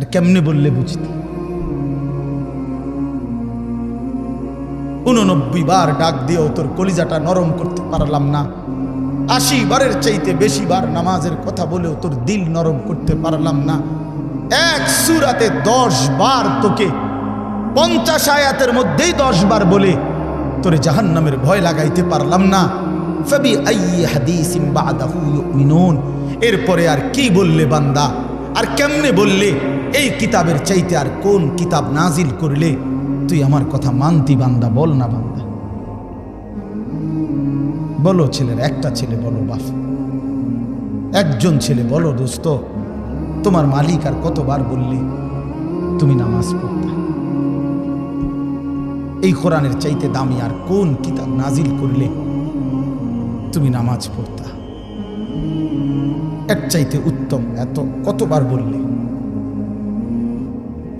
আর কেমনে বললে বুঝতে? উননব্বই বার ডাক দিয়েও তোর কলিজাটা নরম করতে পারলাম না। আশি বারের চাইতে বেশি বার নামাজের কথা বলেও তোর দিল নরম করতে পারলাম না। এক সুরাতে দশ বার তোকে পঞ্চাশ আয়াতের মধ্যেই দশ বার বলে তোরে জাহান্নামের ভয় লাগাইতে পারলাম না। ইউমিনুন। এরপরে আর কি বললে বান্দা? আর কেমনে বললে এই কিতাবের চাইতে আর কোন কিতাব নাজিল করলে তুই আমার কথা মানতি বান্দা, বল না বান্দা। বলো ছেলের, একটা ছেলে বলো বাপ। একজন ছেলে বলো দোস্ত, তোমার মালিক আর কতবার বললে তুমি নামাজ পড়তা? এই কোরআনের চাইতে দামি আর কোন কিতাব নাজিল করলে তুমি নামাজ পড়তা? এক চাইতে উত্তম এত কতবার বললে?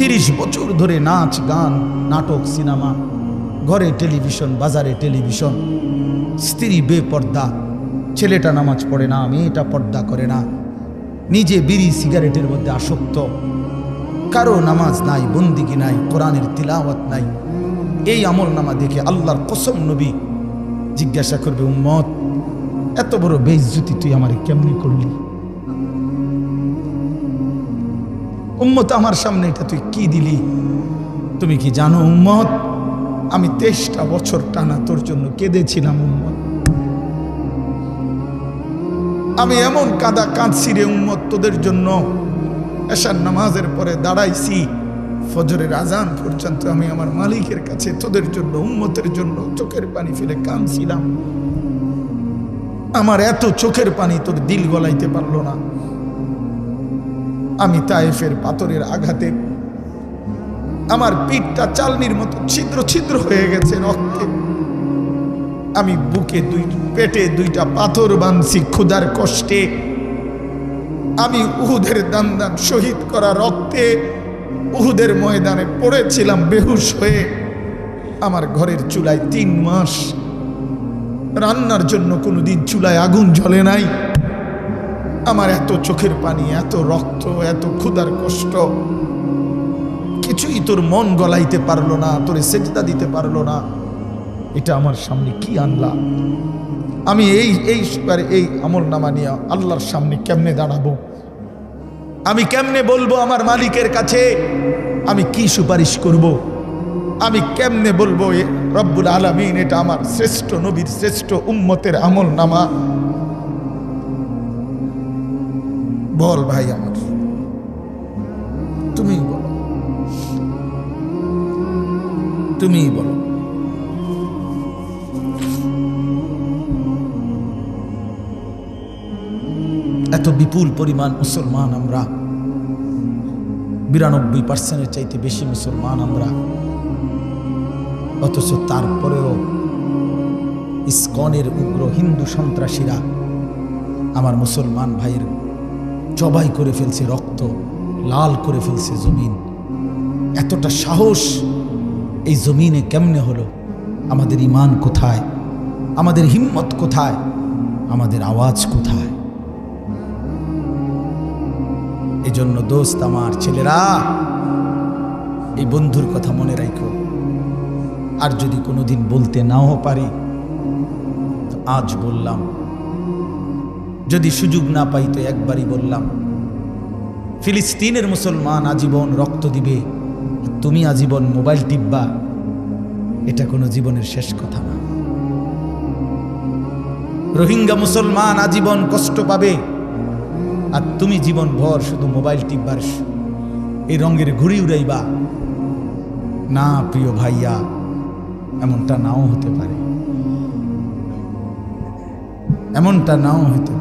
তিরিশ বছর ধরে নাচ, গান, নাটক, সিনেমা, ঘরে টেলিভিশন, বাজারে টেলিভিশন, স্ত্রী বেপর্দা, ছেলেটা নামাজ পড়ে না, মেয়েটা পর্দা করে না, নিজে বিড়ি সিগারেটের মধ্যে আসক্ত, কারও নামাজ নাই, বন্দিগি নাই, কোরআনের তিলাওয়াত নাই, এই আমল নামা দেখে আল্লাহর কসম নবী জিজ্ঞাসা করবে, উম্মত, এত বড় বেইজ্জুতি তুই আমারে কেমনি করলি? উম্মত আমার সামনে এটা তুই কি দিলি? তুমি কি জানো উম্মত? আমি তেইশটা বছর টানা তোর জন্য কেঁদেছিলাম উম্মত। আমি এমন কাদা কাঁদছি রে উম্মত তোদের জন্য। এসার নামাজের পরে দাঁড়াইছি। ফজরের আজান পর্যন্ত আমি আমার মালিকের কাছে তোদের জন্য, উম্মতের জন্য চোখের পানি ফেলে কাঁদছিলাম। আমার এত চোখের পানি তোর দিল গলাইতে পারল না। আমি তায়েফের পাথরের আঘাতে। আমার পিঠটা চালনির মতো ছিদ্র ছিদ্র হয়ে গেছে রক্তে। আমি বুকে দুই, পেটে দুইটা পাথর বাঁধছি ক্ষুধার কষ্টে। আমি উহুদের দান দান শহীদ করা রক্তে উহুদের ময়দানে পড়েছিলাম বেহুশ হয়ে। আমার ঘরের চুলায় তিন মাস। রান্নার জন্য কোনোদিন চুলায় আগুন জ্বলে নাই। আমার এত চোখের পানি, এত রক্ত, এত ক্ষুধার কষ্ট। কিছুই তোর মন গলাইতে পারল না, তোরে সেজদা দিতে পারল না। এটা আমার সামনে কি আনলা? আমি এই এই এই আমল নামা নিয়ে আল্লাহর সামনে কেমনে দাঁড়াবো? আমি কেমনে বলব আমার মালিকের কাছে? আমি কি সুপারিশ করব। আমি কেমনে বলব রব্বুল আলমিন, এটা আমার শ্রেষ্ঠ নবীর শ্রেষ্ঠ উম্মতের আমল নামা? বল ভাই আমার। তুমি বলো। তুমি বলো। এত বিপুল পরিমাণ মুসলমান আমরা। বিরানব্বই পার্সেন্টের চাইতে বেশি মুসলমান আমরা। অথচ তারপরেও ইস্কনের উগ্র হিন্দু সন্ত্রাসীরা আমার মুসলমান ভাইয়ের জবাই করে ফেলছে রক্ত, লাল করে ফেলছে জমিন। এতটা সাহস এই জমিনে কেমনে হলো? আমাদের ইমান কোথায়? আমাদের হিম্মত কোথায়? আমাদের আওয়াজ কোথায়? এই জন্য দোস্ত আমার ছেলেরা, এই বন্ধুর কথা মনে রাখো। আর যদি কোনোদিন বলতে নাও পারি, আজ বললাম যদি সুযোগ না পাই তো একবারই বললাম, ফিলিস্তিনের মুসলমান আজীবন রক্ত দিবে তুমি আজীবন মোবাইল টিপবা, এটা কোনো জীবনের শেষ কথা না। রোহিঙ্গা মুসলমান আজীবন কষ্ট পাবে, আর তুমি জীবন ভর শুধু মোবাইল টিপবার, এই রঙের ঘুড়ি উড়াইবা। না, প্রিয় ভাইয়া, এমনটা নাও হতে পারে। এমনটা নাও হতে